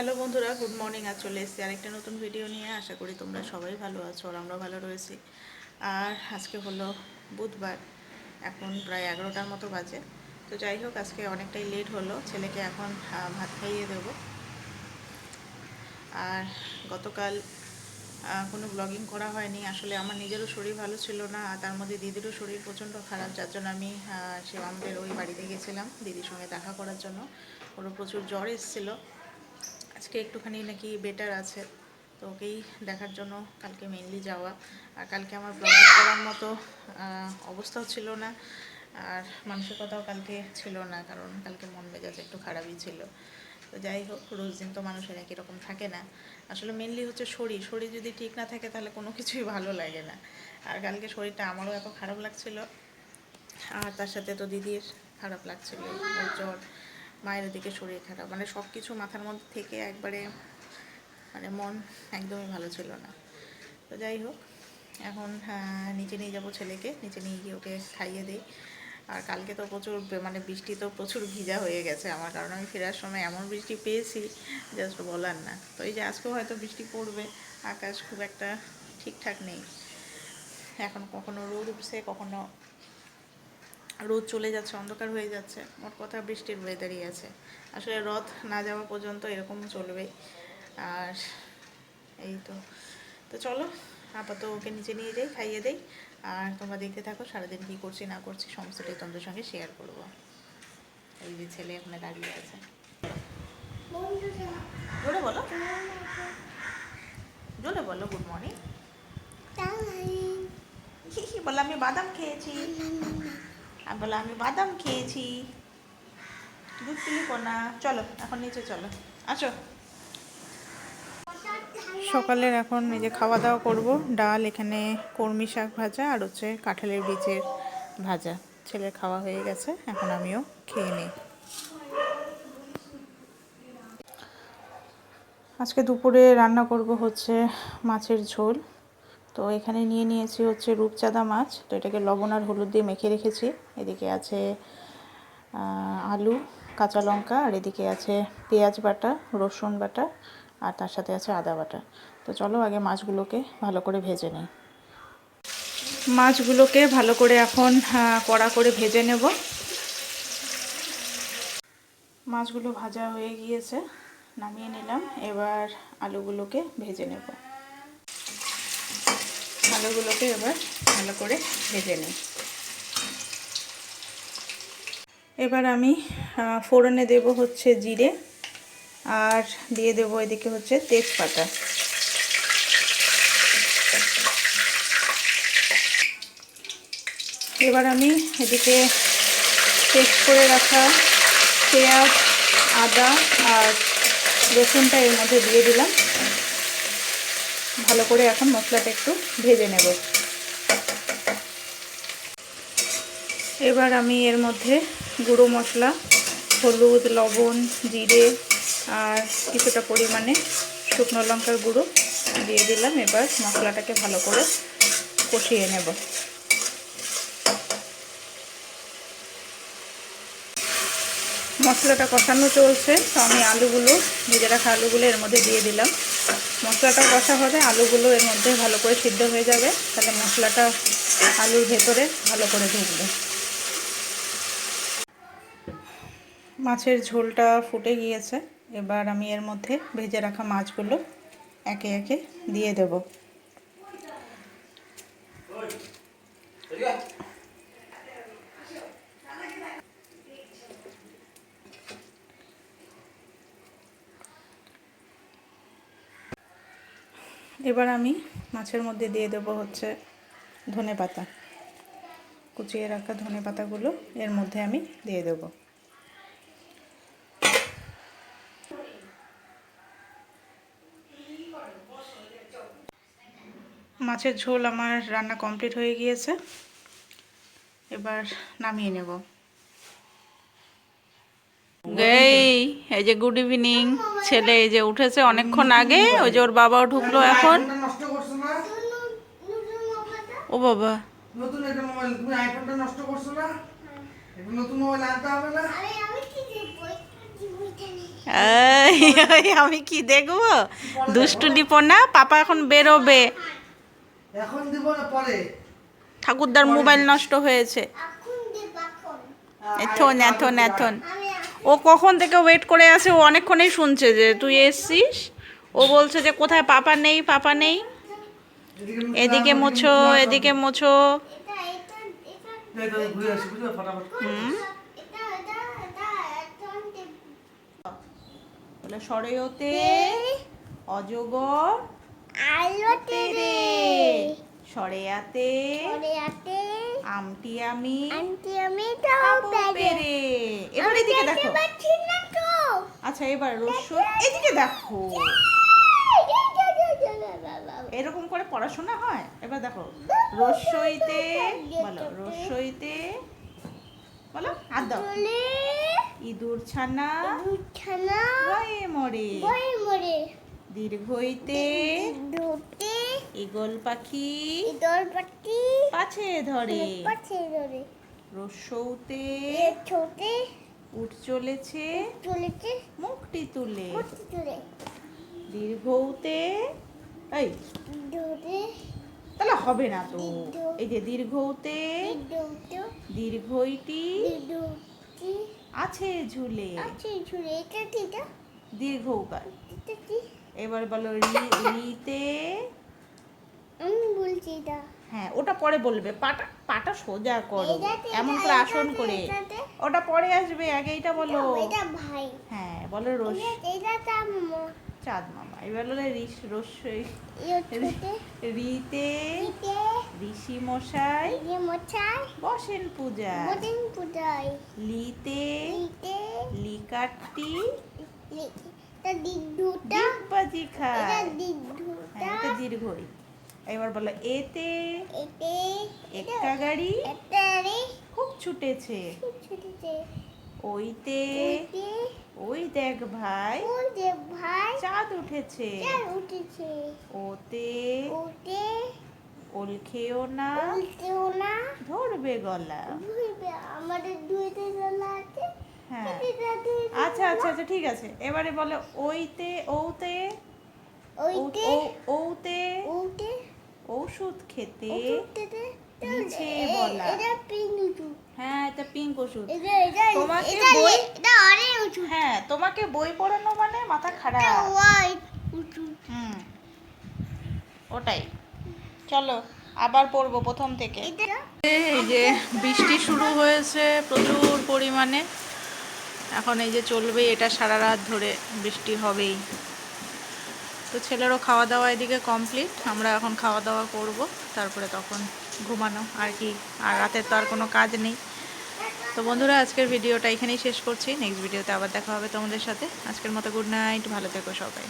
Hello বন্ধুরা, good morning. আজ চলে এসেছি আরেকটা নতুন ভিডিও নিয়ে। আশা করি তোমরা সবাই ভালো আছো আর আমরা ভালো রয়েছি। আর আজকে হলো বুধবার, এখন প্রায় এগারোটার মতো বাজে। তো যাই হোক, আজকে অনেকটাই লেট হলো। ছেলেকে এখন ভাত খাইয়ে দেব। আর গতকাল কোনো ব্লগিং করা হয়নি। আসলে আমার নিজেরও শরীর ভালো ছিল না, আর তার মধ্যে দিদিরও শরীর প্রচণ্ড খারাপ। যার জন্য আমি সে আমাদের ওই বাড়িতে গেছিলাম দিদির সঙ্গে দেখা করার জন্য। ওরও প্রচুর জ্বর এসেছিল। আজকে একটুখানি নাকি বেটার আছে। তো ওকেই দেখার জন্য কালকে মেনলি যাওয়া। আর কালকে আমার ব্লগিং করার মতো অবস্থাও ছিল না। আর মানসিকতাও কালকে ছিল না, কারণ কালকে মন মেজাজ একটু খারাপই ছিল। তো যাই হোক, রোজ দিন তো মানুষের একই রকম থাকে না। আসলে মেনলি হচ্ছে শরীর। শরীর যদি ঠিক না থাকে, তাহলে কোনো কিছুই ভালো লাগে না। আর কালকে শরীরটা আমারও এত খারাপ লাগছিল। আর তার সাথে তো দিদির খারাপ লাগছিল, জ্বর। মায়ের দিকে শরীর খারাপ। মানে সব কিছু মাথার মধ্যে থেকে একবারে মানে মন একদমই ভালো ছিল না। তো যাই হোক, এখন নিচে নিয়ে যাব ছেলেকে। নিচে নিয়ে গিয়ে ওকে খাইয়ে দিই। আর কালকে তো প্রচুর মানে বৃষ্টি তো প্রচুর ভিজা হয়ে গেছে আমার, কারণ আমি ফেরার সময় এমন বৃষ্টি পেয়েছি জাস্ট বলার না। তো এই যে আজকেও হয়তো বৃষ্টি পড়বে, আকাশ খুব একটা ঠিকঠাক নেই। এখন কখনো রোদ উঠছে, কখনো রোদ চলে যাচ্ছে অন্ধকার হয়ে যাচ্ছে। মোট কথা বৃষ্টির ওয়েদারই আছে। আসলে রথ না যাওয়া পর্যন্ত এরকম চলবে। আর এই তো। তো চলো আপাতত ওকে নিচে নিয়ে যাই খাইয়ে দেই। আর তোমরা দেখতে থাকো সারাদিন কী করছি না করছি সমস্তটাই তোমাদের সঙ্গে শেয়ার করব। এই যে ছেলে ওখানে দাঁড়িয়ে আছে। জোরে বলো। জোরে বলো গুড মর্নিং বললাম আমি বাদাম খেয়েছি। আমি বললাম, আমি বাদাম খেয়েছি। দুধ পিলি না চলো, এখন নিচে চলো। আসো। সকালের এখন এই যে খাওয়া দাওয়া করব, ডাল, এখানে কর্মি শাক ভাজা আর হচ্ছে কাঁঠালের বীজের ভাজা। ছেলের খাওয়া হয়ে গেছে, এখন আমিও খেয়ে নিই। আজকে দুপুরে রান্না করব হচ্ছে মাছের ঝোল। তো এখানে নিয়ে নিয়েছি হচ্ছে রূপচাঁদা মাছ। তো এটাকে লবণ আর হলুদ দিয়ে মেখে রেখেছি। এদিকে আছে আলু, কাঁচা লঙ্কা, আর এদিকে আছে পেঁয়াজ বাটা, রসুন বাটা, আর তার সাথে আছে আদা বাটা। তো চলো আগে মাছগুলোকে ভালো করে ভেজে নিই। মাছগুলোকে ভালো করে এখন কড়া করে ভেজে নেব। মাছগুলো ভাজা হয়ে গিয়েছে, নামিয়ে নিলাম। এবার আলুগুলোকে ভেজে নেব। আলুগুলোকে এবার ভালো করে ভেজে নিই। এবার আমি ফোড়নে দেব হচ্ছে জিরে আর দিয়ে দেবো এদিকে হচ্ছে তেজপাতা। এবার আমি এদিকে পেস্ট করে রাখা পেঁয়াজ, আদা আর রসুনটা এর মধ্যে দিয়ে দিলাম। ভালো করে এখন মশলাটা একটু ভেজে নেব। এবার আমি এর মধ্যে গুঁড়ো মশলা, হলুদ, লবণ, জিরে আর কিছুটা পরিমাণে শুকনো লঙ্কার গুঁড়ো দিয়ে দিলাম। এবার মশলাটাকে ভালো করে কষিয়ে নেব। মশলাটা কষানো চলছে, তো আমি আলুগুলো, ভেজে রাখা আলুগুলো এর মধ্যে দিয়ে দিলাম। মশলাটা কষা হবে আলুগুলো এর মধ্যে ভালো করে সিদ্ধ হয়ে যাবে। তাহলে মশলাটা আলুর ভেতরে ভালো করে ঢুকবে মাছের ঝোলটা ফুটে গিয়েছে। এবার আমি এর মধ্যে ভেজে রাখা মাছগুলো একে একে দিয়ে দেব। এবার আমি মাছের মধ্যে দিয়ে দেব হচ্ছে ধনে পাতা। কুচিয়ে রাখা ধনে পাতাগুলো এর মধ্যে আমি দিয়ে দেবো। মাছের ঝোল আমার রান্না কমপ্লিট হয়ে গিয়েছে। এবার নামিয়ে নেব। এই এই যে গুড ইভিনিং ছেলে এই যে উঠেছে অনেকক্ষণ আগে ওই যে ওর বাবাও ঢুকলো এখন। আইফোনটা নষ্ট করছ না? ও বাবা। নতুন একটা মোবাইল তুমি আইফোনটা নষ্ট করছ না? একটা নতুন মোবাইল আনতে হবে না? এই, এই, আমি কি দেখব? দুষ্টু লিপনা পাপা এখন বেরোবে। এখন দিব না পরে। ঠাকুরদার মোবাইল নষ্ট হয়েছে। এখন দেব এথন এথন এথন ও কখন থেকে ওয়েট করে আছে ও অনেকক্ষণেই শুনছে যে তুই এসছিস? ও বলছে যে কোথায় পাপা নেই পাপা নেই? এদিকে মোছো এদিকে মোছো। এটা এটা এটা এই তো ঘুরে আসি বুঝলে ফটাফট এটা এটা এটা এখন দেব বলে সরেওতে অজগর আলোতে রে। সরেয়াতে ওরে আতে আমটি আমি আন্টি আমি তো পেরে। এবার এদিকে দেখো। আচ্ছা এবার রসুন। এদিকে দেখো। এরকম করে পড়াশোনা হয়? এবার দেখো। রসইতে বলো রসইতে বলো আর দাও। ইঁদুর। ছানা। ভয়ে মরে। মরে। দীর্ঘইতে। ইগল পাখি ইদল পাটি পাছে ধরে। পাচ্ছে ধরে। রসৌতে এ ছোটে উঠ চলেছে চলেছে মুখটি তুলে। করতে চলে দীর্ঘতে এই। ধরে তাহলে হবে না তো। এই যে দীর্ঘতে দীর্ঘইটি আছে ঝুলে। আছে ঝুলে এটা কিটা দীর্ঘকার এবার বলো রিতে আমি বলছি এটা। হ্যাঁ ওটা পরে বলবে। পাটা পাটা সোজা করো। এমন করে আসন করে। ওটা পরে আসবে আগে এটা বলো এটা ভাই। হ্যাঁ বলো রস এটা এটা তার মা চাঁদ মামা। এবার বলো রসই ইয়ে রিতে ঋষি মশাই মোছাই বসেন পূজা বোদিন পুজাই লিতে ইতে লিকাটি এটা দিদুটা ডিগবাজি এটা খায় দিদুটা হ্যাঁ এটা দীর্ঘই। এবার বলো এতে এতে এক্কা গাড়ি রে খুব ছুটেছে। ওইতে ওই দেখ ভাই ভাই চাঁদ উঠেছে। উঠেছে। ওতে ওতে ওল খেও না উল্টেও না। ধরবে গলা। আমাদের দুইটা জানা আছে। হ্যাঁ। আচ্ছা আচ্ছা আচ্ছা ঠিক আছে। এবারে বলো ওইতে ওতে ওইতে ও- ওতে ওতে ঔষধ খেতে। নিচে বলা। হ্যাঁ এটা পিঙ্ক ওষুধ। তোমাকে বই- হ্যাঁ তোমাকে বই পড়ানো মানে মাথা খারাপ। হুম ওটাই। চলো আবার পড়ব প্রথম থেকে। এই যে বৃষ্টি শুরু হয়েছে প্রচুর পরিমাণে। এখন এই যে চলবে এটা সারা রাত ধরে বৃষ্টি হবেই। তো ছেলেরও খাওয়া দাওয়া এদিকে কমপ্লিট আমরা এখন খাওয়া দাওয়া করব, তারপরে তখন ঘুমানো আর কি, আর রাতের তো আর কোনো কাজ নেই। তো বন্ধুরা, আজকের ভিডিওটা এখানেই শেষ করছি নেক্সট ভিডিওতে আবার দেখা হবে তোমাদের সাথে। আজকের মতো গুড নাইট ভালো থেকো সবাই।